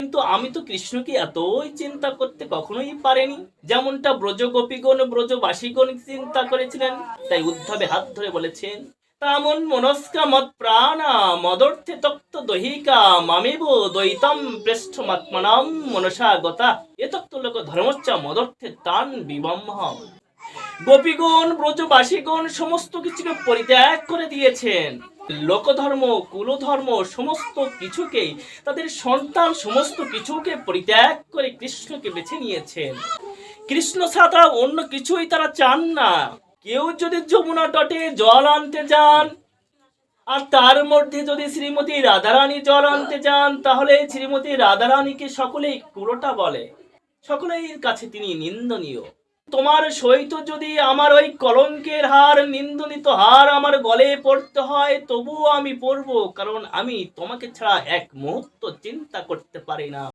কিন্তু আমি তো কৃষ্ণকে এতই চিন্তা করতে কখনোই পারেনি। যেমনটা ব্রজ গোপীগণ ব্রজবাসীগণ চিন্তা করেছিলেন, তাই উদ্ধবে হাত ধরে বলেছেন, তামন মনস্কা মত প্রাণা মদর্থে তক্ত দহিকা মামেব দ্বৈতম পৃষ্ঠমাত্মনাম মনসা গতা। এ তক্ত লোক ধর্মচ্চ মদর্থে তান বিবম্হ গোপীগণ, ব্রজবাসীগণ সমস্ত কিছুকে পরিত্যাগ করে দিয়েছেন। লোকধর্ম, কুলধর্ম, সমস্ত কিছুকেই তাদের সন্তান সমস্ত কিছুকে পরিত্যাগ করে কৃষ্ণকে বেছে নিয়েছেন। কৃষ্ণ ছাড়া অন্য কিছুই তারা চান না। কেউ যদি যমুনা তটে জল আনতে যান, আর তার মধ্যে যদি শ্রীমতী রাধারানী জল আনতে যান, তাহলে শ্রীমতী রাধারানীকে সকলেই কুলোটা বলে। সকলের কাছে তিনি নিন্দনীয়। তোমার সহিত যদি আমার ওই কলঙ্কের হার, নিন্দনিত হার আমার গলে পড়তে হয়, তবুও আমি পরবো কারণ আমি তোমাকে ছাড়া এক মুহূর্ত চিন্তা করতে পারি না।